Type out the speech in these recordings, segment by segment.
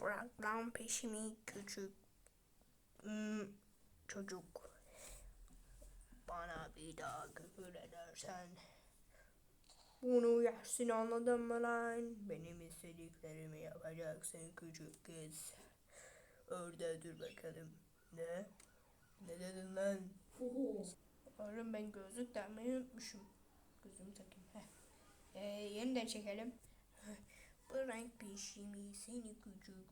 bırak lan peşimi küçük hmm, çocuk. Bana bir daha küfür edersen bunu yersin anladın mı lan? Benim istediklerimi yapacaksın küçük kız. Orada dur bakalım. Ne? Ne dedin lan? Oğlum ben gözlük takmayı unutmuşum. Gözümü takayım. Heh. Ee, yeniden çekelim. Bırak peşimi seni küçük.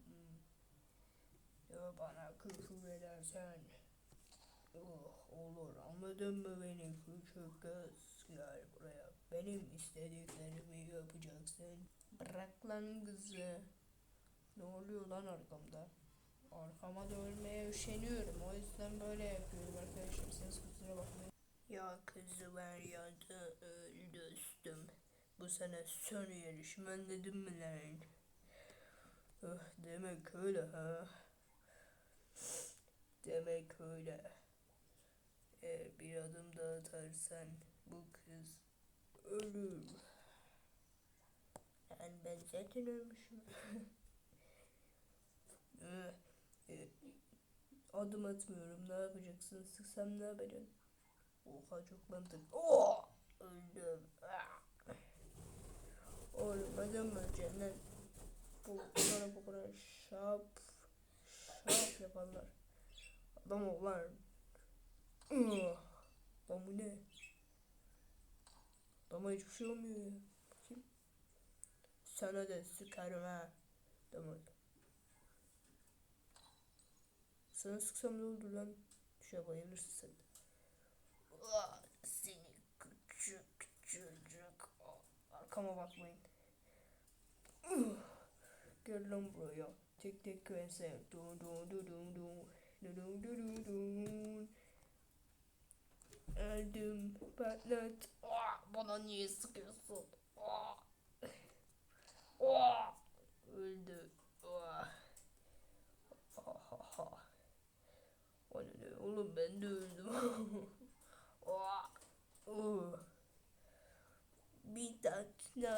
Ya bana küfür edersen. Oh, olur anladın mı beni küçük kız? Gel buraya. Benim istediklerimi yapacaksın. Bırak lan kızı. Ne oluyor lan arkamda? Arkama dönmeye üşeniyorum. O yüzden böyle yapıyorum arkadaşlar. Siz kusura bakmayın. Ya kızı ver ya da öl dostum. Bu sana son yarışım anladın mı lan? Oh, demek öyle ha. Demek öyle. Eğer bir adım daha atarsan bu kız ölür. Yani ben zaten ölmüşüm. Eh, eh, adım atmıyorum ne yapacaksın? Sıksam ne yapacaksın? Oha çok mantıklı. Oh! Öldüm. Ah! Öleceksin lan? Bu bana bu kadar şap şap yaparlar. Adam ol lan. Bu ne? Adama hiçbir şey olmuyor ya. Bakayım. Sana da sıkarım ha. Tamam. Sana sıksam ne olur lan? Düşe bayılırsın sen. de. Seni küçük çocuk. Arkama bakmayın. Gel lan buraya. Tek tek köyse. Dun dun dun dun dun. Dun dun dun dun. Öldüm. Patlat. Ah, Bana niye sıkıyorsun? Ah. Ah. Öldü. Ah. Ha ha ha. O ne ne? Oğlum ben de öldüm. Ah. Oh. Mithat ne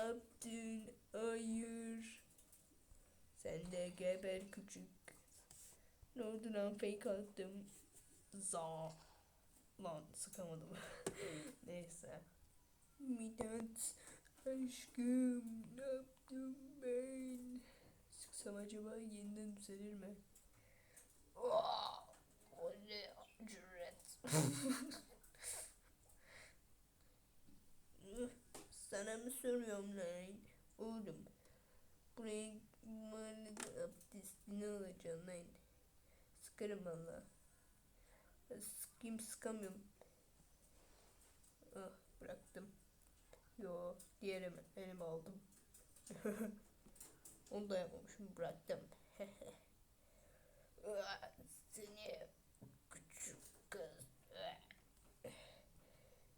yaptın? Hayır. Sen de geber küçük. Ne oldu lan fake attım. Za. Lan sıkamadım. Neyse. Mithat aşkım ne yaptım ben? Sıksam acaba yeniden düzelir mi? Oh, o ne cüret. Sana mı soruyorum lan? Oğlum. Buraya mahallede abdestini alacaksın lan. Sıkarım valla. Sıkayım sıkamıyorum. Ah bıraktım. Yo diğer elime, elime aldım. Onu da yapmamışım bıraktım. Ah, Seni küçük kız.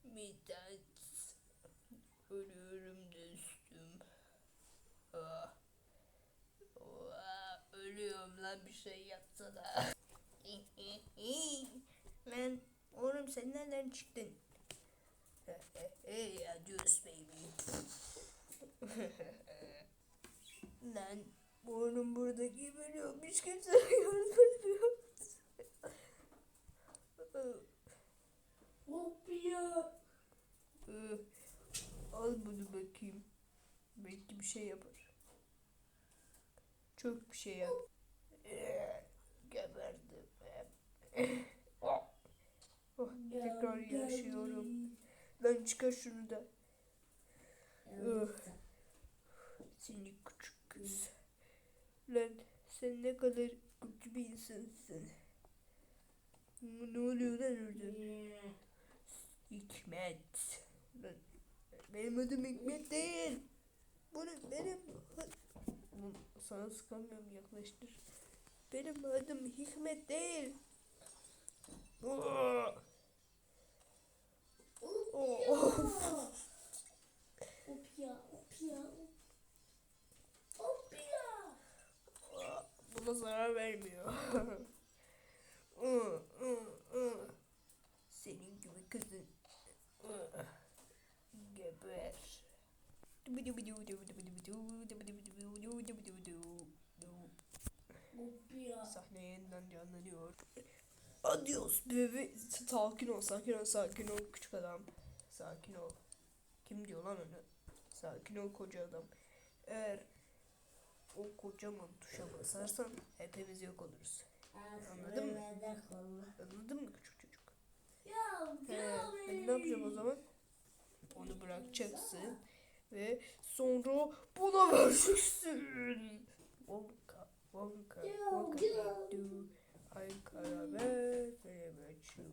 Mithat. Ölüyorum dostum. Ah. Ah, lan bir şey yapsana. lan oğlum sen nereden çıktın? Hey adios baby. lan oğlum burada geberiyorum. Hiç kimse etmiyor. Hop ya. Al bunu bakayım. Belki bir şey yapar. Çok bir şey yap. Ee, Geberdim. Oh, tekrar yaşıyorum. Lan çıkar şunu da. Seni küçük kız. Lan sen ne kadar kötü bir insansın. Ne oluyor lan orada? Hikmet. Lan, benim adım Hikmet değil. Bu ne benim... Sana sıkamıyorum yaklaştır. Benim adım Hikmet değil. Oh. Buna zarar vermiyor. Senin gibi kızın. Geber. Adios bebe. Sakin ol, sakin ol, sakin ol küçük adam. Sakin ol. Kim diyor lan onu? Sakin ol koca adam. Eğer o kocaman tuşa basarsan hepimiz yok oluruz. Anladın mı? Anladın mı küçük çocuk? Ya He, ben ne yapacağım o zaman? Onu bırakacaksın ve sonra buna vereceksin. Wonka, wonka, wonka, do. Ay karabiber, very much you.